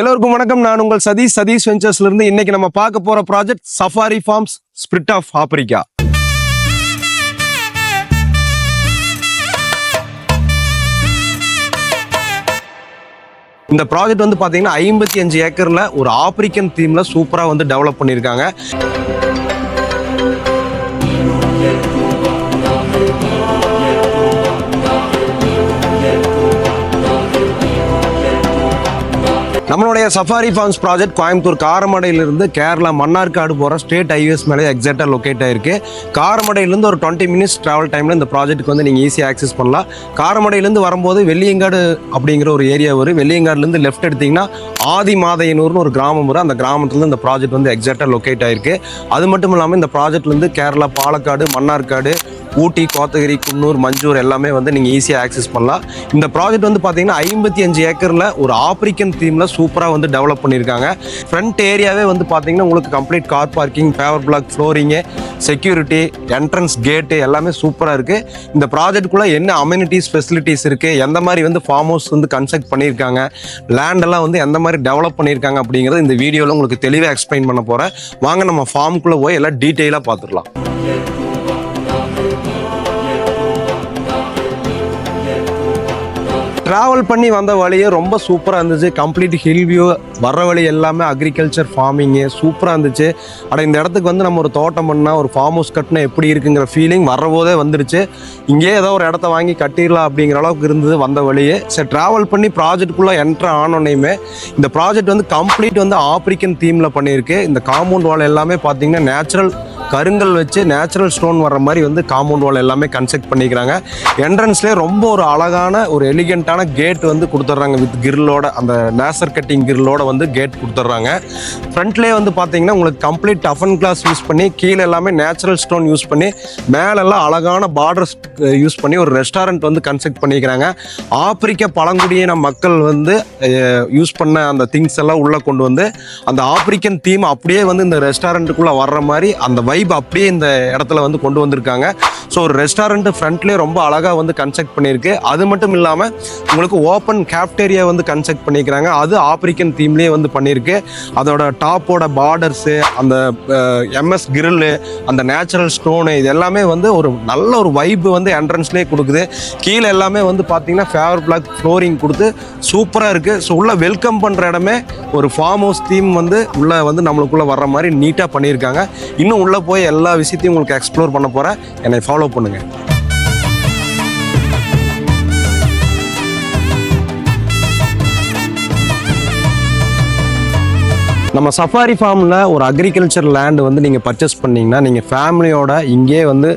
எல்லோருக்கும் வணக்கம். நான் உங்கள் சதீஷ். சதீஷ் வெஞ்சர்ஸ்ல இருந்து இன்னைக்கு நம்ம பார்க்க போற project safari farms spirit of Africa இந்த ப்ராஜெக்ட் வந்து பாத்தீங்கன்னா ஐம்பத்தி அஞ்சு ஏக்கர்ல ஒரு ஆப்பிரிக்கன் தீம்ல சூப்பரா வந்து டெவலப் பண்ணியிருக்காங்க. நம்மளுடைய சஃபாரி ஃபார்ம்ஸ் ப்ராஜெக்ட் கோயம்புத்தூர் காரமடையிலிருந்து கேரளா மன்னார்காடு போகிற ஸ்டேட் ஹைவேஸ் மேலே எக்ஸாக்டாக லொக்கேட் ஆயிருக்கு. காரமடையிலேருந்து ஒரு டுவெண்ட்டி மினிட்ஸ் ட்ராவல் டைமில் இந்த ப்ராஜெக்ட்டுக்கு வந்து நீங்கள் ஈஸியாக ஆக்சஸ் பண்ணலாம். காரமடையிலேருந்து வரும்போது வெள்ளியங்காடு அப்படிங்கிற ஒரு ஏரியா வரும் வெள்ளியங்காடுலேருந்து லெஃப்ட் எடுத்தீங்கன்னா ஆதி மாதையனூர்னு ஒரு கிராமம் வரும் அந்த கிராமத்துலேருந்து இந்த ப்ராஜெக்ட் வந்து எக்ஸாக்டாக லொக்கேட் ஆயிருக்கு. அது மட்டும் இல்லாமல் இந்த ப்ராஜெக்ட்லேருந்து கேரளா பாலக்காடு மன்னார்காடு ஊட்டி கோத்தகிரி குன்னூர் மஞ்சூர் எல்லாமே வந்து நீங்கள் ஈஸியாக ஆக்சஸ் பண்ணலாம். இந்த ப்ராஜெக்ட் வந்து பார்த்தீங்கன்னா ஐம்பத்தி அஞ்சு ஏக்கரில் ஒரு ஆப்பிரிக்கன் தீமில் சூப்பராக வந்து டெவலப் பண்ணியிருக்காங்க. ஃப்ரண்ட் ஏரியாவே வந்து பார்த்தீங்கன்னா உங்களுக்கு complete car parking paver block flooring security entrance gate எல்லாமே சூப்பராக இருக்குது இந்த ப்ராஜெக்ட்குள்ளே என்ன அம்யூனிட்டிஸ் ஃபெசிலிட்டிஸ் இருக்குது எந்த மாதிரி வந்து ஃபார்ம் ஹவுஸ் வந்து கன்ஸ்ட்ரக்ட் பண்ணியிருக்காங்க லேண்டெல்லாம் வந்து எந்த மாதிரி டெவலப் பண்ணியிருக்காங்க அப்படிங்கிறத இந்த வீடியோவில் உங்களுக்கு தெளிவாக எக்ஸ்பிளைன் பண்ண போகிறேன் வாங்க நம்ம ஃபார்முக்குள்ளே போய் எல்லாம் டீட்டெயிலாக பார்த்துடலாம். ட்ராவல் பண்ணி வந்த வழியே ரொம்ப சூப்பராக இருந்துச்சு. கம்ப்ளீட் ஹில் வியூ வர்ற வழி எல்லாமே அக்ரிகல்ச்சர் ஃபார்மிங்கு சூப்பராக இருந்துச்சு. அட இந்த இடத்துக்கு வந்து நம்ம ஒரு தோட்டம் பண்ணால் ஒரு ஃபார்ம் ஹவுஸ் கட்டினா எப்படி இருக்குங்கிற ஃபீலிங் வரபோதே வந்துருச்சு. இங்கேயே ஏதோ ஒரு இடத்த வாங்கி கட்டிடலாம் அப்படிங்கிற அளவுக்கு இருந்தது வந்த வழியே. சரி ட்ராவல் பண்ணி ப்ராஜெக்ட்குள்ளே என்ட்ரு ஆனோடனையுமே இந்த ப்ராஜெக்ட் வந்து கம்ப்ளீட் வந்து ஆப்பிரிக்கன் தீமில் பண்ணியிருக்கு. இந்த காம்பவுண்ட் வால் எல்லாமே பார்த்தீங்கன்னா நேச்சுரல் கருங்கல் வச்சு நேச்சுரல் ஸ்டோன் வர்ற மாதிரி வந்து காம்பவுண்ட் வால் எல்லாமே கன்ஸ்ட்ரக்ட் பண்ணிக்கிறாங்க. என்ட்ரன்ஸ்லேயே ரொம்ப ஒரு அழகான ஒரு எலிகென்ட்டான கேட் வந்து கொடுத்துட்றாங்க வித் கிரில்லோட அந்த லேசர் கட்டிங் கிரில்லோட வந்து கேட் கொடுத்துட்றாங்க. ஃப்ரண்ட்லேயே வந்து பார்த்தீங்கன்னா உங்களுக்கு கம்ப்ளீட் டஃபன் கிளாஸ் யூஸ் பண்ணி கீழே எல்லாமே நேச்சுரல் ஸ்டோன் யூஸ் பண்ணி மேலெல்லாம் அழகான பார்டர்ஸ் யூஸ் பண்ணி ஒரு ரெஸ்டாரண்ட் வந்து கன்ஸ்ட்ரக்ட் பண்ணிக்கிறாங்க. ஆப்பிரிக்க பழங்குடியின மக்கள் வந்து யூஸ் பண்ண அந்த திங்ஸ் எல்லாம் உள்ளே கொண்டு வந்து அந்த ஆப்பிரிக்கன் தீம் அப்படியே வந்து இந்த ரெஸ்டாரண்ட்டுக்குள்ளே வர்ற மாதிரி அந்த வைப் அப்படியே இந்த இடத்துல வந்து கொண்டு வந்திருக்காங்க. ஸோ ஒரு ரெஸ்டாரண்ட் ஃப்ரண்ட்லேயே ரொம்ப அழகாக வந்து கன்ஸ்ட்ரக்ட் பண்ணியிருக்கு. அது மட்டும் இல்லாமல் உங்களுக்கு ஓப்பன் கேப்டேரியா வந்து கன்ஸ்ட்ரக்ட் பண்ணிக்கிறாங்க அது ஆப்பிரிக்கன் தீம்லேயே வந்து பண்ணியிருக்கு. அதோட டாப்போட பார்டர்ஸு அந்த எம்எஸ் கிரில்லு அந்த நேச்சுரல் ஸ்டோனு இது எல்லாமே வந்து ஒரு நல்ல ஒரு வைப் வந்து என்ட்ரன்ஸ்லேயே கொடுக்குது. கீழே எல்லாமே வந்து பார்த்தீங்கன்னா ஃபேவர் பிளாக் ஃப்ளோரிங் கொடுத்து சூப்பராக இருக்குது ஸோ உள்ளே வெல்கம் பண்ணுற இடமே ஒரு ஃபார்ம் ஹவுஸ் தீம் வந்து உள்ளே வந்து நம்மளுக்குள்ளே வர்ற மாதிரி நீட்டாக பண்ணியிருக்காங்க. இன்னும் உள்ளே போய் எல்லா விஷயத்தையும் உங்களுக்கு எக்ஸ்ப்ளோர் பண்ண போகிறேன் என்னை ஃபாலோ பண்ணுங்கள் நம்ம சஃபாரி ஃபார்மில் ஒரு அக்ரிகல்ச்சர் லேண்டு வந்து நீங்கள் பர்ச்சேஸ் பண்ணிங்கன்னா நீங்கள் ஃபேமிலியோட இங்கேயே வந்து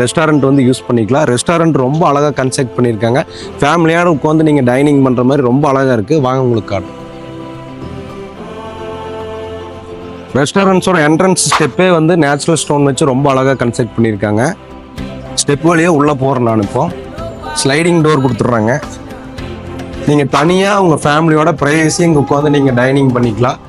ரெஸ்டாரண்ட் வந்து யூஸ் பண்ணிக்கலாம். ரெஸ்டாரண்ட் ரொம்ப அழகாக கன்ஸ்ட்ரக்ட் பண்ணியிருக்காங்க. ஃபேமிலியோட உட்காந்து நீங்கள் டைனிங் பண்ணுற மாதிரி ரொம்ப அழகாக இருக்குது வாங்க உங்களுக்கு காட்டும் ரெஸ்டாரண்ட்ஸோட என்ட்ரன்ஸ் ஸ்டெப்பே வந்து நேச்சுரல் ஸ்டோன் வச்சு ரொம்ப அழகாக கன்ஸ்ட்ரக்ட் பண்ணியிருக்காங்க. ஸ்டெப் வழியே உள்ளே போகிறேன் நான் இப்போ. ஸ்லைடிங் டோர் கொடுத்துட்றாங்க. நீங்கள் தனியாக உங்கள் ஃபேமிலியோட ப்ரைவசியும் இங்கே உட்காந்து நீங்கள் டைனிங் பண்ணிக்கலாம்.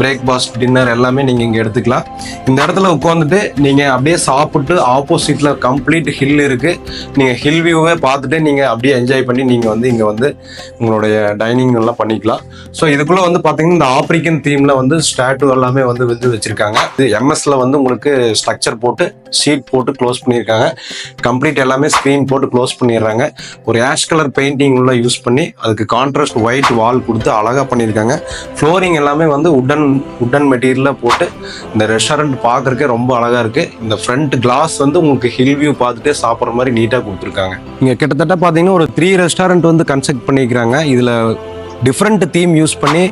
பிரேக்ஃபாஸ்ட் டின்னர் எல்லாமே நீங்கள் இங்கே எடுத்துக்கலாம். இந்த இடத்துல உட்காந்துட்டு நீங்கள் அப்படியே சாப்பிட்டு ஆப்போசிட்டில் கம்ப்ளீட் ஹில் இருக்குது நீங்கள் ஹில் வியூவே பார்த்துட்டு நீங்கள் அப்படியே என்ஜாய் பண்ணி நீங்கள் வந்து இங்கே வந்து உங்களுடைய டைனிங் எல்லாம் பண்ணிக்கலாம். ஸோ இதுக்குள்ளே வந்து பார்த்தீங்கன்னா இந்த ஆப்ரிக்கன் தீமில் வந்து ஸ்டாட்டு எல்லாமே வந்து வந்து வச்சுருக்காங்க. இது எம்எஸ்சில் வந்து உங்களுக்கு ஸ்ட்ரக்சர் போட்டு ஷீட் போட்டு க்ளோஸ் பண்ணியிருக்காங்க. கம்ப்ளீட் எல்லாமே ஸ்க்ரீன் போட்டு க்ளோஸ் பண்ணிடுறாங்க. ஒரு ஆஷ் கலர் பெயிண்டிங் உள்ள யூஸ் பண்ணி அதுக்கு கான்ட்ராஸ்ட் ஒயிட் வால் கொடுத்து அழகாக பண்ணியிருக்காங்க. ஃப்ளோரிங் எல்லாமே வந்து உட்டன் உட்டன் மெட்டீரியலில் போட்டு இந்த ரெஸ்டாரண்ட் பார்க்குறக்கே ரொம்ப அழகாக இருக்குது இந்த ஃப்ரண்ட் கிளாஸ் வந்து உங்களுக்கு ஹில் வியூ பார்த்துட்டே சாப்பிட்ற மாதிரி நீட்டாக கொடுத்துருக்காங்க. இங்கே கிட்டத்தட்ட பார்த்தீங்கன்னா ஒரு த்ரீ ரெஸ்டாரண்ட் வந்து கன்ஸ்ட்ரக்ட் பண்ணிக்கிறாங்க இதில் டிஃப்ரெண்ட் தீம் யூஸ் பண்ணி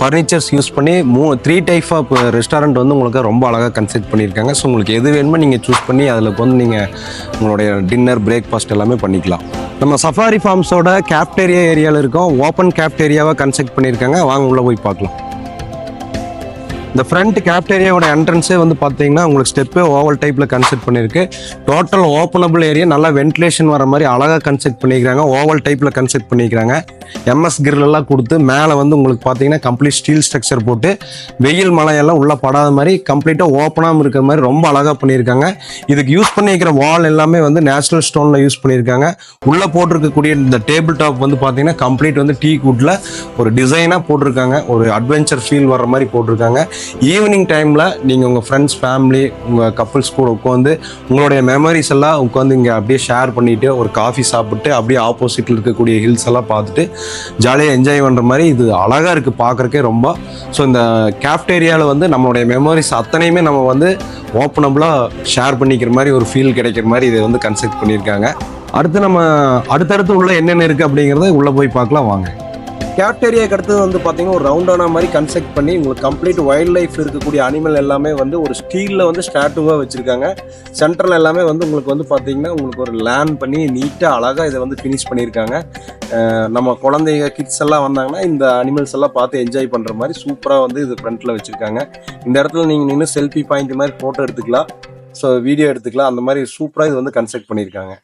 ஃபர்னிச்சர்ஸ் யூஸ் பண்ணி மூ த்ரீ டைப் ஆஃப் ரெஸ்டாரண்ட் வந்து உங்களுக்கு ரொம்ப அழகாக கன்செக்ட் பண்ணியிருக்காங்க. ஸோ உங்களுக்கு எது வேணுமோ நீங்கள் சூஸ் பண்ணி அதில் வந்து நீங்கள் உங்களுடைய டின்னர் பிரேக்ஃபாஸ்ட் எல்லாமே பண்ணிக்கலாம். நம்ம சஃபாரி ஃபார்ம்ஸோட கேப்டேரியா ஏரியாவில் இருக்கோம். ஓப்பன் கேப்டேரியாவாக கன்செக்ட் பண்ணியிருக்காங்க. வாங்க உள்ளே போய் பார்க்கலாம். இந்த ஃப்ரண்ட் கேப்டேரியாவோட என்ட்ரன்ஸே வந்து பார்த்தீங்கன்னா உங்களுக்கு ஸ்டெப்பே ஓவல் டைப்பில் கன்செப்ட் பண்ணியிருக்கு. டோட்டல் ஓப்பனபிள் ஏரியா நல்லா வென்டிலேஷன் வர மாதிரி அழகாக கன்செப்ட் பண்ணிக்கிறாங்க ஓவல் டைப்பில் கன்செப்ட் பண்ணிக்கிறாங்க எம்எஸ் கிரில்லாம் கொடுத்து மேலே வந்து உங்களுக்கு பார்த்தீங்கன்னா கம்ப்ளீட் ஸ்டீல் ஸ்ட்ரக்சர் போட்டு வெயில் மழையெல்லாம் உள்ளே படாத மாதிரி கம்ப்ளீட்டாக ஓப்பனாக இருக்கிற மாதிரி ரொம்ப அழகாக பண்ணியிருக்காங்க. இதுக்கு யூஸ் பண்ணியிருக்கிற வால் எல்லாமே வந்து நேச்சுரல் ஸ்டோனில் யூஸ் பண்ணியிருக்காங்க. உள்ளே போட்டிருக்கக்கூடிய இந்த டேபிள் டாப் வந்து பார்த்தீங்கன்னா கம்ப்ளீட் வந்து டீ குட்டில் ஒரு டிசைனாக போட்டிருக்காங்க. ஒரு அட்வென்ச்சர் ஃபீல் வர மாதிரி போட்டிருக்காங்க. ஈவினிங் டைமில் நீங்கள் உங்கள் ஃப்ரெண்ட்ஸ் ஃபேமிலி உங்கள் கப்புள்ஸ் கூட உட்காந்து உங்களுடைய மெமரிஸ் எல்லாம் உட்காந்து இங்கே அப்படியே ஷேர் பண்ணிவிட்டு ஒரு காஃபி சாப்பிட்டு அப்படியே ஆப்போசிட்டில் இருக்கக்கூடிய ஹில்ஸ் எல்லாம் பார்த்துட்டு ஜாலியாக என்ஜாய் பண்ணுற மாதிரி இது அழகாக இருக்குது பார்க்குறக்கே ரொம்ப. ஸோ இந்த கேஃப்டேரியாவில் வந்து நம்மளுடைய மெமரிஸ் அத்தனையுமே நம்ம வந்து ஓப்பனபுளாக ஷேர் பண்ணிக்கிற மாதிரி ஒரு ஃபீல் கிடைக்கிற மாதிரி இதை வந்து கன்செப்ட் பண்ணியிருக்காங்க. அடுத்து நம்ம அடுத்தடுத்து உள்ள என்னென்ன இருக்குது அப்படிங்கிறத உள்ளே போய் பார்க்கலாம் வாங்க. கேப்டேரியாக்கு அடுத்தது வந்து பார்த்தீங்கன்னா ஒரு ரவுண்டான மாதிரி கன்ஸ்ட்ரக்ட் பண்ணி உங்களுக்கு கம்ப்ளீட் வைல்ட் லைஃப் இருக்கக்கூடிய அனிமல் எல்லாமே வந்து ஒரு ஸ்டீலில் வந்து ஸ்டாட்டுவாக வச்சுருக்காங்க. சென்டரில் எல்லாமே வந்து உங்களுக்கு வந்து பார்த்தீங்கன்னா உங்களுக்கு ஒரு லேண்ட் பண்ணி நீட்டாக அழகாக இதை வந்து ஃபினிஷ் பண்ணியிருக்காங்க. நம்ம குழந்தைங்க கிட்ஸ் எல்லாம் வந்தாங்கன்னா இந்த அனிமல்ஸ் எல்லாம் பார்த்து என்ஜாய் பண்ணுற மாதிரி சூப்பராக வந்து இது ஃப்ரண்ட்டில் வச்சுருக்காங்க. இந்த இடத்துல நீங்கள் நின்று செல்ஃபி பாயிண்ட் மாதிரி ஃபோட்டோ எடுத்துக்கலாம். ஸோ வீடியோ எடுத்துக்கலாம். அந்த மாதிரி சூப்பராக இது வந்து கன்ஸ்ட்ரக்ட் பண்ணியிருக்காங்க.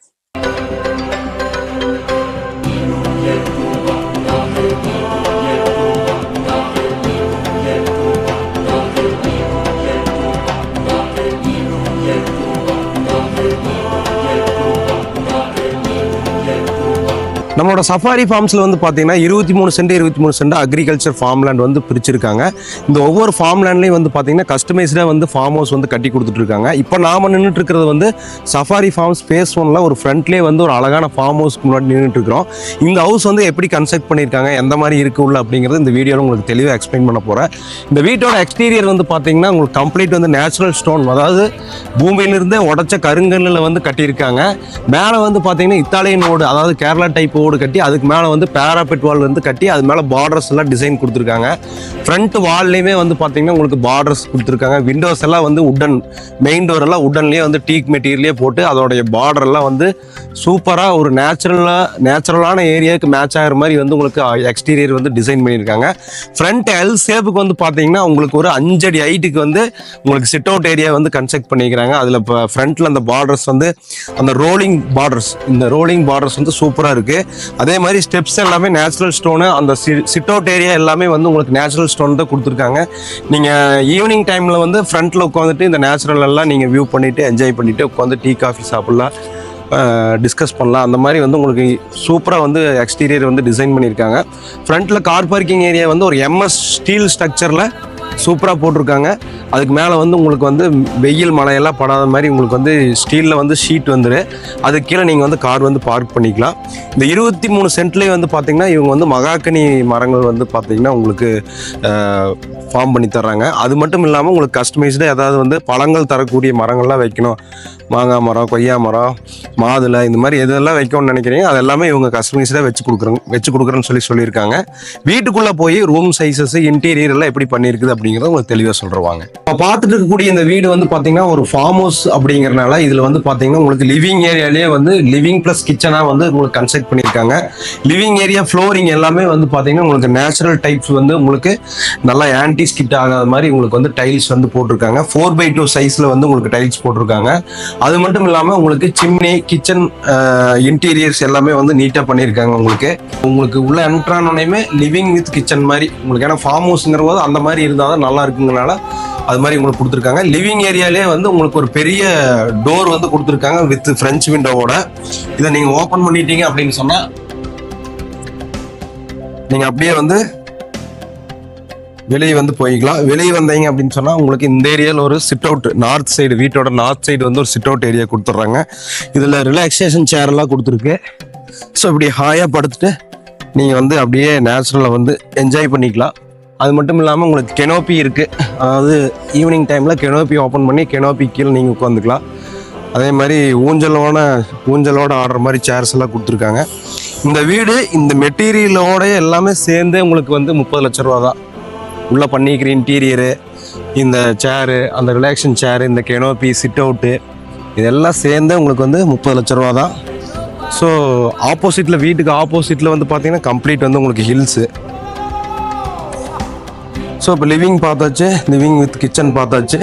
நம்மளோட சஃபாரி ஃபார்ம்ஸில் வந்து பார்த்தீங்கன்னா இருபத்தி மூணு சென்ட் இருபத்தி மூணு சென்ட் அக்ரிகல்ச்சர் ஃபார்ம் லேண்ட் வந்து பிரிச்சிருக்காங்க. இந்த ஒவ்வொரு ஃபார்ம் லேண்ட்லையும் வந்து பார்த்தீங்கன்னா கஸ்டமைஸ்டாக வந்து ஃபார்ம் ஹவுஸ் வந்து கட்டி கொடுத்துட்ருக்காங்க இப்போ நாம நின்றுட்டு இருக்கிறது வந்து சஃபாரி ஃபார்ம்ஸ் ஃபேஸ் ஒன்ல ஒரு ஃப்ரண்ட்லேயே வந்து ஒரு அழகான ஃபார்ம் ஹவுஸ்க்கு முன்னாடி நின்றுட்டு இருக்கிறோம். இந்த ஹவுஸ் வந்து எப்படி கன்ஸ்ட்ரக்ட் பண்ணியிருக்காங்க எந்த மாதிரி இருக்கு உள்ள அப்படிங்கிறது இந்த வீடியோவில் உங்களுக்கு தெளிவாக எக்ஸ்பிளைன் பண்ண போகிறேன் இந்த வீட்டோட எக்ஸ்டீரியர் வந்து பார்த்தீங்கன்னா உங்களுக்கு கம்ப்ளீட் வந்து நேச்சுரல் ஸ்டோன் அதாவது பூமியிலிருந்தே உடச்ச கருங்கல்லில் வந்து கட்டியிருக்காங்க. மேலே வந்து பார்த்தீங்கன்னா இத்தாலியன் ஓடு அதாவது கேரளா டைப் போர்டு கட்டி அதுக்கு மேலே வந்து பேராபெட் வால் வந்து கட்டி அது மேலே பார்டர்ஸ் எல்லாம் டிசைன் கொடுத்துருக்காங்க. ஃப்ரண்ட் வால்லையுமே வந்து பார்த்தீங்கன்னா உங்களுக்கு பார்டர்ஸ் கொடுத்துருக்காங்க. விண்டோஸ் எல்லாம் வந்து உட்டன் மெயின் டோர் எல்லாம் உட்டன்லேயே வந்து டீக் மெட்டீரியலே போட்டு அதோடைய பார்டர் எல்லாம் வந்து சூப்பராக ஒரு நேச்சுரலாக நேச்சுரலான ஏரியாவுக்கு மேட்ச் ஆகிற மாதிரி வந்து உங்களுக்கு எக்ஸ்டீரியர் வந்து டிசைன் பண்ணியிருக்காங்க. ஃப்ரண்ட் எல் ஷேப்புக்கு வந்து பார்த்தீங்கன்னா உங்களுக்கு ஒரு அஞ்சடி ஹைட்டுக்கு வந்து உங்களுக்கு சிட் அவுட் ஏரியா வந்து கன்ஸ்ட்ரக்ட் பண்ணிக்கிறாங்க அதில் இப்போ ஃப்ரண்ட்டில் அந்த பார்டர்ஸ் வந்து அந்த ரோலிங் பார்டர்ஸ் இந்த ரோலிங் பார்டர்ஸ் வந்து சூப்பராக இருக்குது அதே மாதிரி ஸ்டெப்ஸ் எல்லாமே நேச்சுரல் ஸ்டோனு அந்த சிட் அவுட் ஏரியா எல்லாமே வந்து உங்களுக்கு நேச்சுரல் ஸ்டோன் தான் கொடுத்துருக்காங்க. நீங்கள் ஈவினிங் டைமில் வந்து ஃப்ரண்ட்டில் உட்காந்துட்டு இந்த நேச்சுரல் எல்லாம் நீங்கள் வியூ பண்ணிவிட்டு என்ஜாய் பண்ணிவிட்டு உட்காந்து டீ காஃபி சாப்பிட்லாம் டிஸ்கஸ் பண்ணலாம். அந்த மாதிரி வந்து உங்களுக்கு சூப்பராக வந்து எக்ஸ்டீரியர் வந்து டிசைன் பண்ணியிருக்காங்க. ஃப்ரண்ட்டில் கார் பார்க்கிங் ஏரியா வந்து ஒரு எம்எஸ் ஸ்டீல் ஸ்ட்ரக்சரில் சூப்பராக போட்டிருக்காங்க. அதுக்கு மேலே வந்து உங்களுக்கு வந்து வெயில் மழையெல்லாம் படாத மாதிரி உங்களுக்கு வந்து ஸ்டீலில் வந்து ஷீட் வந்துரு. அதுக்கு கீழே நீங்கள் வந்து கார் வந்து பார்க் பண்ணிக்கலாம். இந்த இருபத்தி மூணு சென்ட்லேயே வந்து பார்த்தீங்கன்னா இவங்க வந்து மகாக்கனி மரங்கள் வந்து பார்த்தீங்கன்னா உங்களுக்கு ஃபார்ம் பண்ணி தர்றாங்க. அது மட்டும் இல்லாமல் உங்களுக்கு கஸ்டமைஸ்டாக ஏதாவது வந்து பழங்கள் தரக்கூடிய மரங்கள்லாம் வைக்கணும். மாங்காய் மரம் கொய்யா மரம் மாதுளை இந்த மாதிரி எதெல்லாம் வைக்கணும்னு நினைக்கிறீங்க அது எல்லாமே இவங்க கஸ்டமைஸ்டாக வச்சு கொடுக்குறாங்க வச்சு கொடுக்குறேன்னு சொல்லி சொல்லியிருக்காங்க. வீட்டுக்குள்ளே போய் ரூம் சைஸஸ் இன்டீரியர் எல்லாம் எப்படி பண்ணியிருக்குது அப்படிங்கிறத உங்களுக்கு தெளிவாக சொல்கிறவாங்க இப்போ பார்த்துட்டு இருக்கக்கூடிய இந்த வீடு வந்து பார்த்தீங்கன்னா ஒரு ஃபார்ம் ஹவுஸ் அப்படிங்கிறனால இதில் வந்து பார்த்தீங்கன்னா உங்களுக்கு லிவிங் ஏரியாலேயே வந்து லிவிங் ப்ளஸ் கிச்சனாக வந்து உங்களுக்கு கன்ஸ்ட்ரக்ட் பண்ணியிருக்காங்க. லிவிங் ஏரியா ஃப்ளோரிங் எல்லாமே வந்து பார்த்தீங்கன்னா உங்களுக்கு நேச்சுரல் டைப்ஸ் வந்து உங்களுக்கு நல்லா ஆன்டி ஸ்கிட் ஆகாத மாதிரி உங்களுக்கு வந்து டைல்ஸ் வந்து போட்டிருக்காங்க. ஃபோர் பை டூ சைஸில் வந்து உங்களுக்கு டைல்ஸ் போட்டிருக்காங்க. அது மட்டும் இல்லாமல் உங்களுக்கு சிம்னி கிச்சன் இன்டீரியர்ஸ் எல்லாமே வந்து நீட்டாக பண்ணியிருக்காங்க உங்களுக்கு. உங்களுக்கு உள்ள என்ட்ரானோடையுமே லிவிங் வித் கிச்சன் மாதிரி உங்களுக்கு ஏன்னா ஃபார்ம் ஹவுஸ்ங்கிற போது அந்த மாதிரி இருந்தால் தான் நல்லா இருக்குங்கனால அது மாதிரி உங்களுக்கு கொடுத்துருக்காங்க. லிவிங் ஏரியாலே வந்து உங்களுக்கு ஒரு பெரிய டோர் வந்து கொடுத்துருக்காங்க வித் ஃப்ரெஞ்ச் விண்டோவோட இதை நீங்கள் ஓப்பன் பண்ணிட்டீங்க அப்படின்னு சொன்னால் நீங்கள் அப்படியே வந்து வெளியே வந்து போய்க்கலாம். வெளியே வந்தீங்க அப்படின்னு சொன்னால் உங்களுக்கு இந்த ஏரியாவில் ஒரு சிட் அவுட் நார்த் சைடு வீட்டோட நார்த் சைடு வந்து ஒரு சிட் அவுட் ஏரியா கொடுத்துட்றாங்க. இதில் ரிலாக்ஸேஷன் சேர்லாம் கொடுத்துருக்கு. ஸோ இப்படி ஹாயாக படுத்துட்டு நீங்கள் வந்து அப்படியே நேச்சுரலை வந்து என்ஜாய் பண்ணிக்கலாம். அது மட்டும் இல்லாமல் உங்களுக்கு கெனோப்பி இருக்குது அதாவது ஈவினிங் டைமில் கெனோப்பி ஓப்பன் பண்ணி கெனோப்பி கீழே நீங்கள் உட்காந்துக்கலாம் அதே மாதிரி ஊஞ்சலோட ஊஞ்சலோட ஆடுற மாதிரி சேர்ஸ் எல்லாம் கொடுத்துருக்காங்க. இந்த வீடு இந்த மெட்டீரியலோட எல்லாமே சேர்ந்தே உங்களுக்கு வந்து முப்பது லட்ச ரூபா தான் உள்ளே பண்ணிக்கிற இன்டீரியரு இந்த சேரு அந்த ரிலாக்ஷன் சேரு இந்த கெனோப்பி சிட் அவுட்டு இதெல்லாம் சேர்ந்தே உங்களுக்கு வந்து முப்பது லட்ச ரூபா தான். ஸோ ஆப்போசிட்டில் வீட்டுக்கு ஆப்போசிட்டில் வந்து பார்த்திங்கன்னா கம்ப்ளீட் வந்து உங்களுக்கு ஹில்ஸு ஸோ இப்போ லிவிங் பார்த்தாச்சு லிவிங் வித் கிச்சன் பார்த்தாச்சு.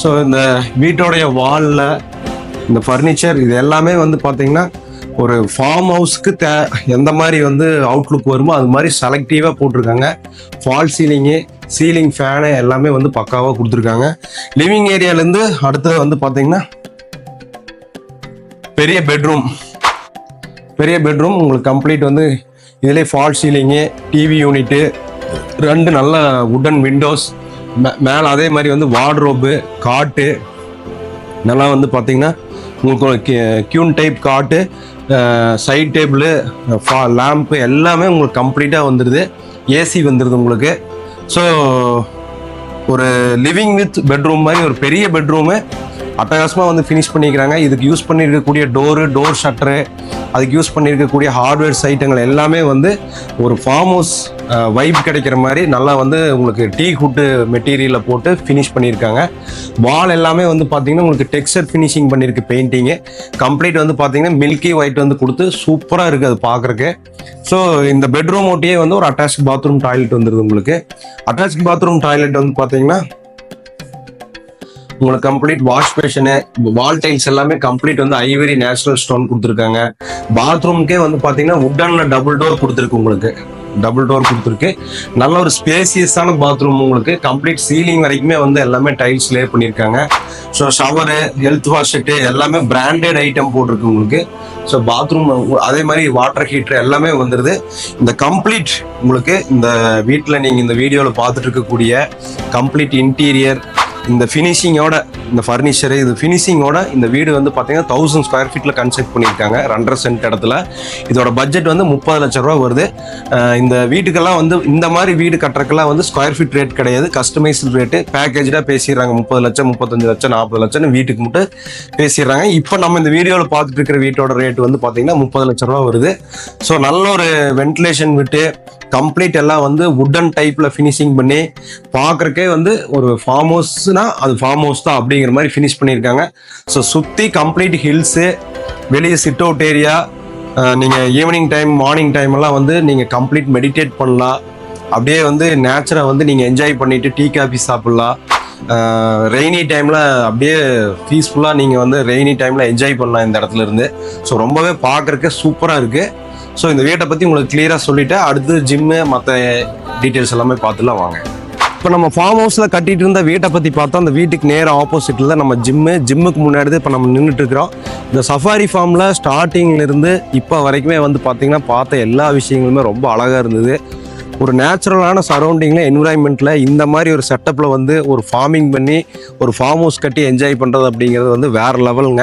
ஸோ இந்த வீட்டோடைய வாலில் இந்த ஃபர்னிச்சர் இது எல்லாமே வந்து பார்த்திங்கன்னா ஒரு ஃபார்ம் ஹவுஸ்க்கு தே எந்த மாதிரி வந்து அவுட்லுக் வருமோ அது மாதிரி செலக்டிவாக போட்டிருக்காங்க. ஃபால் சீலிங்கு சீலிங் ஃபேனு எல்லாமே வந்து பக்காவாக கொடுத்துருக்காங்க. லிவிங் ஏரியாலேருந்து அடுத்தது வந்து பார்த்தீங்கன்னா பெரிய பெட்ரூம் பெரிய பெட்ரூம் உங்களுக்கு கம்ப்ளீட் வந்து இதிலே ஃபால் சீலிங்கு டிவி யூனிட்டு ரெண்டு நல்ல உடன் விண்டோஸ் மேலே அதே மாதிரி வந்து வார்ட்ரோப்பு காட்டு நல்லா வந்து பார்த்தீங்கன்னா உங்களுக்கு queen type cot side table ஃபா லேம்ப்பு எல்லாமே உங்களுக்கு கம்ப்ளீட்டாக வந்துடுது ஏசி வந்துடுது உங்களுக்கு. ஸோ ஒரு லிவிங் வித் பெட்ரூம் மாதிரி ஒரு பெரிய பெட்ரூமு அட்டகாசமாக வந்து ஃபினிஷ் பண்ணிக்கிறாங்க. இதுக்கு யூஸ் பண்ணியிருக்கக்கூடிய டோரு டோர் ஷட்டரு அதுக்கு யூஸ் பண்ணியிருக்கக்கூடிய ஹார்ட்வேர்ஸ் ஐட்டங்கள் எல்லாமே வந்து ஒரு ஃபார்ம் ஹவுஸ் வைப் கிடைக்கிற மாதிரி நல்லா வந்து உங்களுக்கு டீ குட்டு மெட்டீரியலில் போட்டு ஃபினிஷ் பண்ணியிருக்காங்க. வால் எல்லாமே வந்து பார்த்தீங்கன்னா உங்களுக்கு டெக்ஸ்டர் ஃபினிஷிங் பண்ணியிருக்கு பெயிண்டிங்கு கம்ப்ளீட் வந்து பார்த்தீங்கன்னா மில்கி ஒயிட் வந்து கொடுத்து சூப்பராக இருக்குது அது பார்க்குறக்கு ஸோ இந்த பெட்ரூம் ஒட்டியே வந்து ஒரு அட்டாச் பாத்ரூம் டாய்லெட் வந்துடுது உங்களுக்கு. அட்டாச் பாத்ரூம் டாய்லெட் வந்து பார்த்தீங்கன்னா உங்களுக்கு complete wash basin wall tiles எல்லாமே கம்ப்ளீட் வந்து ஐவரி நேச்சுரல் ஸ்டோன் கொடுத்துருக்காங்க. பாத்ரூம்க்கே வந்து பார்த்தீங்கன்னா உட்டனில் டபுள் டோர் கொடுத்துருக்கு உங்களுக்கு. டபுள் டோர் கொடுத்துருக்கு. நல்ல ஒரு ஸ்பேசியஸான பாத்ரூம் உங்களுக்கு. கம்ப்ளீட் சீலிங் வரைக்குமே வந்து எல்லாமே டைல்ஸ் லே பண்ணியிருக்காங்க. So shower health wash set எல்லாமே பிராண்டட் ஐட்டம் போட்டிருக்கு உங்களுக்கு. ஸோ பாத்ரூம் அதே மாதிரி வாட்டர் ஹீட்டர் எல்லாமே வந்துடுது இந்த கம்ப்ளீட் உங்களுக்கு இந்த வீட்டில் நீங்கள் இந்த வீடியோவில் பார்த்துட்டு இருக்கக்கூடிய கம்ப்ளீட் இன்டீரியர் இந்த ஃபினிஷிங்கோட இந்த ஃபர்னிச்சரு இது ஃபினிஷிங்கோட இந்த வீடு வந்து பார்த்தீங்கன்னா தௌசண்ட் ஸ்கொயர் ஃபீட்டில் கன்ஸ்ட்ரக்ட் பண்ணியிருக்காங்க. ரெண்டரை சென்ட் இடத்துல. இதோட பட்ஜெட் வந்து முப்பது லட்ச ரூபா வருது. இந்த வீட்டுக்கெல்லாம் வந்து இந்த மாதிரி வீடு கட்டுறக்கெல்லாம் வந்து ஸ்கொயர் ஃபீட் ரேட் கிடையாது. கஸ்டமைஸ்டு ரேட்டு பேக்கேஜாக பேசிடுறாங்க. முப்பது லட்சம் முப்பத்தஞ்சு லட்சம் நாற்பது லட்சம்னு வீட்டுக்கு மட்டும் பேசிடுறாங்க. இப்போ நம்ம இந்த வீடியோவில் பார்த்துட்டு இருக்கிற வீட்டோட ரேட் வந்து பார்த்தீங்கன்னா முப்பது லட்ச ரூபா வருது. ஸோ நல்ல ஒரு வென்டிலேஷன் விட்டு கம்ப்ளீட் எல்லாம் வந்து வுட்டன் டைப்பில் ஃபினிஷிங் பண்ணி பார்க்கறக்கே வந்து ஒரு ஃபார்ம் ஹவுஸ்னால் அது ஃபார்ம் ஹவுஸ் தான் அப்படிங்கிற மாதிரி ஃபினிஷ் பண்ணியிருக்காங்க. ஸோ சுற்றி கம்ப்ளீட் ஹில்ஸு வெளியே சிட் அவுட் ஏரியா நீங்கள் ஈவினிங் டைம் மார்னிங் டைம் எல்லாம் வந்து நீங்கள் கம்ப்ளீட் மெடிடேட் பண்ணலாம். அப்படியே வந்து நேச்சரை வந்து நீங்கள் என்ஜாய் பண்ணிவிட்டு டீ காஃபி சாப்பிட்லாம். ரெய்னி டைமில் அப்படியே பீஸ்ஃபுல்லாக நீங்கள் வந்து ரெய்னி டைமில் என்ஜாய் பண்ணலாம் இந்த இடத்துல இருந்து. ஸோ ரொம்பவே பார்க்குறக்கு சூப்பராக இருக்குது ஸோ இந்த வீட்டை பற்றி உங்களுக்கு கிளியராக சொல்லிவிட்டு அடுத்து ஜிம்மு மற்ற டீட்டெயில்ஸ் எல்லாமே பார்த்துலாம் வாங்க. இப்போ நம்ம ஃபார்ம் ஹவுஸில் கட்டிட்டு இருந்த வீட்டை பற்றி பார்த்தா அந்த வீட்டுக்கு நேராக ஆப்போசிட்டில் தான் நம்ம ஜிம்மு ஜிம்முக்கு முன்னாடி இப்போ நம்ம நின்றுட்டு இருக்கிறோம். இந்த சஃபாரி ஃபார்மில் ஸ்டார்டிங்கிலிருந்து இப்போ வரைக்குமே வந்து பார்த்திங்கன்னா பார்த்த எல்லா விஷயங்களுமே ரொம்ப அழகாக இருந்தது. ஒரு நேச்சுரலான சரௌண்டிங்கில் என்விரான்மெண்ட்டில் இந்த மாதிரி ஒரு செட்டப்பில் வந்து ஒரு ஃபார்மிங் பண்ணி ஒரு ஃபார்ம் ஹவுஸ் கட்டி என்ஜாய் பண்ணுறது அப்படிங்கிறது வந்து வேறு லெவலுங்க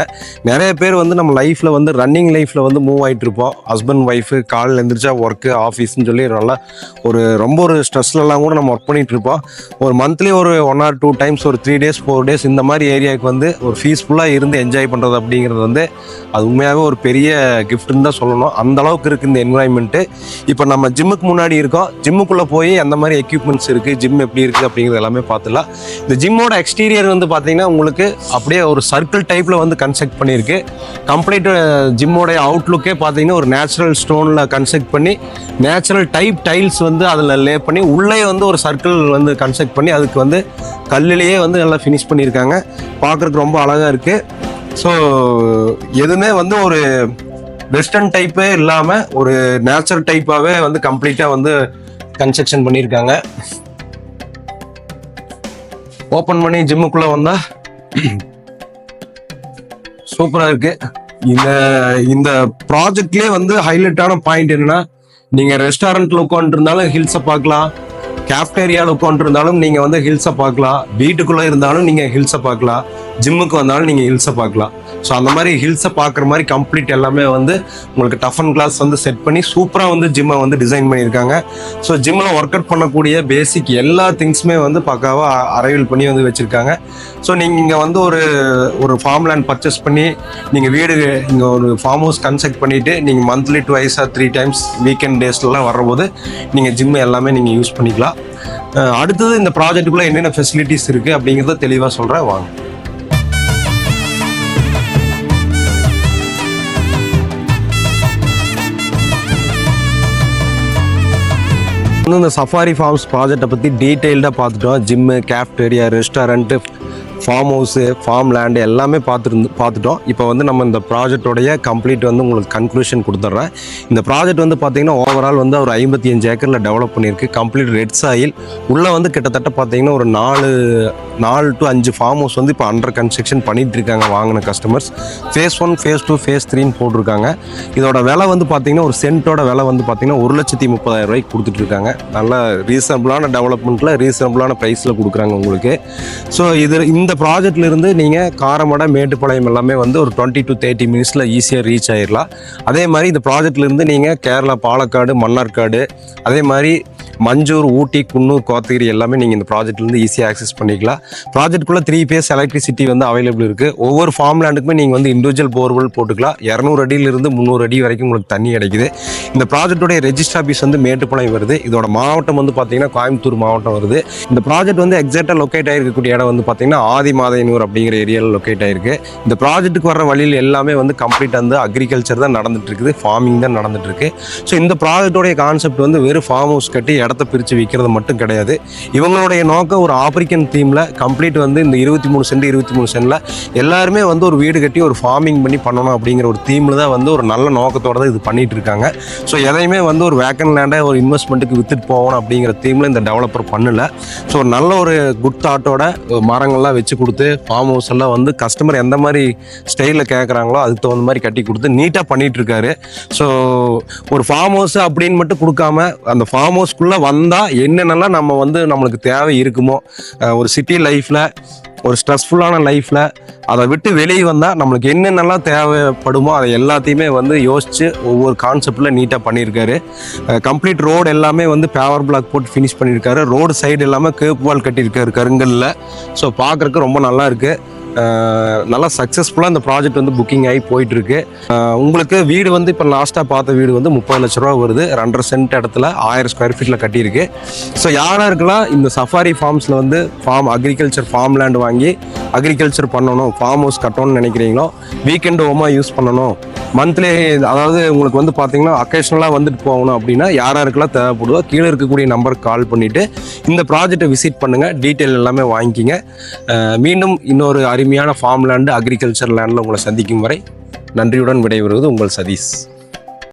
நிறைய பேர் வந்து நம்ம லைஃப்பில் வந்து ரன்னிங் லைஃப்பில் வந்து மூவ் ஆகிட்டு இருப்போம். ஹஸ்பண்ட் ஒய்ஃபு காலையில் எழுந்திரிச்சா ஒர்க்கு ஆஃபீஸ்னு சொல்லி நல்லா ஒரு ரொம்ப ஒரு ஸ்ட்ரெஸ்லலாம் கூட நம்ம ஒர்க் பண்ணிகிட்டு இருப்போம். ஒரு மந்த்லி ஒரு ஒன் ஆர் டூ டைம்ஸ் ஒரு த்ரீ டேஸ் ஃபோர் டேஸ் இந்த மாதிரி ஏரியாவுக்கு வந்து ஒரு பீஸ்ஃபுல்லாக இருந்து என்ஜாய் பண்ணுறது அப்படிங்கிறது வந்து அது உண்மையாகவே ஒரு பெரிய கிஃப்ட்னு தான் சொல்லணும். அந்த அளவுக்கு இருக்குது இந்த என்விரான்மெண்ட்டு இப்போ நம்ம ஜிம்முக்கு முன்னாடி இருக்கோம். ஜிம்முக்குள்ளே போய் அந்த மாதிரி எக்யூப்மெண்ட்ஸ் இருக்குது ஜிம் எப்படி இருக்குது அப்படிங்கிறது எல்லாமே பார்த்துலாம் இந்த ஜிம்மோட எக்ஸ்டீரியர் வந்து பார்த்தீங்கன்னா உங்களுக்கு அப்படியே ஒரு சர்க்கிள் டைப்பில் வந்து கன்ஸ்ட்ரக்ட் பண்ணியிருக்கு. கம்ப்ளீட் ஜிம்மோடைய அவுட்லுக்கே பார்த்தீங்கன்னா ஒரு நேச்சுரல் ஸ்டோனில் கன்ஸ்ட்ரக்ட் பண்ணி நேச்சுரல் டைப் டைல்ஸ் வந்து அதில் லே பண்ணி உள்ளே வந்து ஒரு சர்க்கிள் வந்து கன்ஸ்ட்ரக்ட் பண்ணி அதுக்கு வந்து கல்லிலேயே வந்து நல்லா ஃபினிஷ் பண்ணியிருக்காங்க. பார்க்குறதுக்கு ரொம்ப அழகாக இருக்குது ஸோ எதுவுமே வந்து ஒரு வெஸ்டர்ன் டைப்பே இல்லாமல் ஒரு நேச்சுரல் டைப்பாகவே வந்து கம்ப்ளீட்டாக வந்து கன்ஸ்ட்ரக்ஷன் பண்ணியிருக்காங்க. ஓப்பன் பண்ணி ஜிம்முக்குள்ளே வந்தால் சூப்பராக இருக்குது இந்த இந்த ப்ராஜெக்ட்லேயே வந்து ஹைலைட்டான பாயிண்ட் என்னன்னா நீங்கள் ரெஸ்டாரண்ட்டில் உட்காந்துருந்தாலும் ஹில்ஸை பார்க்கலாம். கேஃப்டேரியாவில் உட்காந்துருந்தாலும் நீங்கள் வந்து ஹில்ஸை பார்க்கலாம். வீட்டுக்குள்ளே இருந்தாலும் நீங்கள் ஹில்ஸை பார்க்கலாம். ஜிம்முக்கு வந்தாலும் நீங்கள் ஹில்ஸை பார்க்கலாம். ஸோ அந்த மாதிரி ஹில்ஸை பார்க்குற மாதிரி கம்ப்ளீட் எல்லாமே வந்து உங்களுக்கு டஃப் அண்ட் கிளாஸ் வந்து செட் பண்ணி சூப்பராக வந்து ஜிம்மை வந்து டிசைன் பண்ணியிருக்காங்க. ஸோ ஜிம்மில் ஒர்க் அவுட் பண்ணக்கூடிய பேசிக் எல்லா திங்ஸுமே வந்து பக்காவாக அரைவல் பண்ணி வந்து வச்சுருக்காங்க. ஸோ நீங்கள் இங்கே வந்து ஒரு ஒரு ஃபார்ம் லேண்ட் பர்ச்சேஸ் பண்ணி நீங்கள் வீடு இங்கே ஒரு ஃபார்ம் ஹவுஸ் கன்ஸ்ட்ரக்ட் பண்ணிவிட்டு நீங்கள் monthly twice or three times weekend டேஸ்லலாம் வரும்போது நீங்கள் ஜிம் எல்லாமே நீங்கள் யூஸ் பண்ணிக்கலாம். அடுத்தது இந்த ப்ராஜெக்ட்டுக்குள்ளே என்னென்ன ஃபெசிலிட்டிஸ் இருக்குது அப்படிங்கிறத தெளிவாக சொல்கிறேன் வாங்க. இந்த சஃபாரி ஃபார்ம்ஸ் ப்ராஜெக்டை பற்றி டீட்டெயில்டாக பார்த்துட்டோம். Gym cafeteria restaurant farm house farm land எல்லாமே பார்த்துருந்து பார்த்துட்டோம். இப்போ வந்து நம்ம இந்த ப்ராஜெக்டோடைய கம்ப்ளீட் வந்து உங்களுக்கு கன்க்ளூஷன் கொடுத்துட்றேன். இந்த ப்ராஜெக்ட் வந்து பார்த்தீங்கன்னா ஓவரால் வந்து ஒரு ஐம்பத்தி அஞ்சு ஏக்கரில் டெவலப் பண்ணியிருக்கு. கம்ப்ளீட் ரெட் சாயில் உள்ளே வந்து கிட்டத்தட்ட பார்த்தீங்கன்னா ஒரு நாலு நாலு டு அஞ்சு ஃபார்ம் ஹவுஸ் வந்து இப்போ அண்டர் கன்ஸ்ட்ரக்ஷன் பண்ணிகிட்டு இருக்காங்க வாங்கின customers phase one phase two phase த்ரீன்னு போட்டிருக்காங்க. இதோட விலை வந்து பார்த்திங்கன்னா ஒரு சென்ட்டோட விலை வந்து பார்த்திங்கன்னா ஒரு லட்சத்தி முப்பதாயிரம் ரூபாய்க்கு கொடுத்துட்ருக்காங்க நல்ல ரீசனபிளான டெவலப்மெண்ட்டில் ரீசனபிளான ப்ரைஸில் கொடுக்குறாங்க உங்களுக்கு. ஸோ இது இந்த ப்ராஜெக்ட்ல இருந்து நீங்கள் காரமடை மேட்டுப்பாளையம் எல்லாமே வந்து ஒரு டுவெண்ட்டி டு தேர்ட்டி மினிட்ஸில் ஈஸியாக ரீச் ஆயிடலாம் அதே மாதிரி இந்த ப்ராஜெக்ட்ல இருந்து நீங்கள் கேரளா பாலக்காடு மன்னார்காடு அதே மாதிரி மஞ்சூர் ஊட்டி குன்னூர் கோத்தகிரி எல்லாமே நீங்கள் இந்த ப்ராஜெக்ட்லேருந்து ஈஸியாக ஆக்சஸ் பண்ணிக்கலாம். ப்ராஜெக்ட்குள்ளே த்ரீ பேஸ் எலக்ட்ரிசிட்டி வந்து அவைலபிள் இருக்குது ஒவ்வொரு ஃபார்ம் லேண்டுக்குமே நீங்கள் வந்து இண்டிவிஜுவல் போர்வெல் போட்டுக்கலாம். இரநூறு அடியிலிருந்து முந்நூறு அடி வரைக்கும் உங்களுக்கு தண்ணி கிடைக்குது. இந்த ப்ராஜெக்டோடைய ரெஜிஸ்டர் ஆஃபீஸ் வந்து மேட்டுப்பாளையம் வருது. இதோட மாவட்டம் வந்து பார்த்தீங்கன்னா கோயம்புத்தூர் மாவட்டம் வருது. இந்த ப்ராஜெக்ட் வந்து எக்ஸாக்டாக லொக்கேட் ஆகிருக்கக்கூடிய இடம் வந்து பார்த்தீங்கன்னா ஆதி மாதையனூர் அப்படிங்கிற ஏரியாவில் லொக்கேட் ஆகிருக்கு இந்த ப்ராஜெக்ட்டுக்கு வர வழியில் எல்லாமே வந்து கம்ப்ளீட் வந்து அக்ரிகல்ச்சர் தான் நடந்துட்டு இருக்குது. ஃபார்மிங் தான் நடந்துட்டு இருக்கு. ஸோ இந்த ப்ராஜெக்டோடைய கான்செப்ட் வந்து வெறும் ஃபார்ம் ஹவுஸ் கட்டி இடத்த பிரித்து விற்கிறது மட்டும் கிடையாது. இவங்களுடைய நோக்கம் ஒரு ஆப்பிரிக்கன் தீமில் கம்ப்ளீட் வந்து இந்த இருபத்தி மூணு சென்ட் இருபத்தி மூணு சென்டில் எல்லாருமே வந்து ஒரு வீடு கட்டி ஒரு ஃபார்மிங் பண்ணி பண்ணணும் அப்படிங்கிற ஒரு தீமில் தான் வந்து ஒரு நல்ல நோக்கத்தோட தான் இது பண்ணிட்டு இருக்காங்க. ஸோ எதையுமே வந்து ஒரு வேக்கன் லேண்டை ஒரு இன்வெஸ்ட்மெண்ட்டுக்கு வித்துட்டு போகணும் அப்படிங்கிற தீமில் இந்த டெவலப்பர் பண்ணல. ஸோ ஒரு நல்ல ஒரு குட் தாட்டோட மரங்கள்லாம் வச்சு கொடுத்து ஃபார்ம் ஹவுஸ் எல்லாம் வந்து கஸ்டமர் எந்த மாதிரி ஸ்டைலில் கேட்குறாங்களோ அதுக்கு தகுந்த மாதிரி கட்டி கொடுத்து நீட்டாக பண்ணிட்டு இருக்காரு. ஸோ ஒரு ஃபார்ம் ஹவுஸ் அப்படின்னு மட்டும் கொடுக்காம அந்த ஃபார்ம் ஹவுஸ்க்குள்ளே வந்தால் என்னென்னலாம் நம்ம வந்து நம்மளுக்கு தேவை இருக்குமோ ஒரு சிட்டி லைஃப்பில் ஒரு ஸ்ட்ரெஸ்ஃபுல்லான லைஃப்பில் அதை விட்டு வெளியே வந்தால் நம்மளுக்கு என்னென்னலாம் தேவைப்படுமோ அதை எல்லாத்தையுமே வந்து யோசித்து ஒவ்வொரு கான்செப்டில் நீட்டாக பண்ணியிருக்காரு. கம்ப்ளீட் ரோடு எல்லாமே வந்து பேவர் பிளாக் போட்டு ஃபினிஷ் பண்ணியிருக்காரு. ரோடு சைடு எல்லாமே கேப் வால் கட்டியிருக்காரு கருங்கல்ல. ஸோ பார்க்குறக்கு ரொம்ப நல்லா இருக்குது நல்லா சக்ஸஸ்ஃபுல்லாக இந்த ப்ராஜெக்ட் வந்து புக்கிங் ஆகி போயிட்டுருக்கு. உங்களுக்கு வீடு வந்து இப்போ லாஸ்ட்டாக பார்த்த வீடு வந்து முப்பது லட்ச ரூபா வருது. ரெண்டரை சென்ட் இடத்துல ஆயிரம் ஸ்கொயர் ஃபீட்டில் கட்டியிருக்கு. ஸோ யாராக இருக்கலாம் இந்த சஃபாரி ஃபார்ம்ஸில் வந்து ஃபார்ம் அக்ரிகல்ச்சர் ஃபார்ம் லேண்ட் வாங்கி அக்ரிகல்ச்சர் பண்ணணும் ஃபார்ம் ஹவுஸ் கட்டணும்னு நினைக்கிறீங்களோ வீக்கெண்டு ஹோமாக யூஸ் பண்ணணும். மந்த்லி அதாவது உங்களுக்கு வந்து பார்த்தீங்கன்னா அக்கேஷனலாக வந்துட்டு போகணும் அப்படின்னா யாராருக்கெல்லாம் தேவைப்படுதோ கீழே இருக்கக்கூடிய நம்பருக்கு கால் பண்ணிவிட்டு இந்த ப்ராஜெக்ட்டை விசிட் பண்ணுங்கள் டீட்டெயில் எல்லாமே வாங்கிக்கிங்க. மீண்டும் இன்னொரு அருமையான ஃபார்ம் லேண்டு அக்ரிகல்ச்சர் லேண்டில் உங்களை சந்திக்கும் வரை நன்றியுடன் விடைபெறுவது உங்கள் சதீஷ்.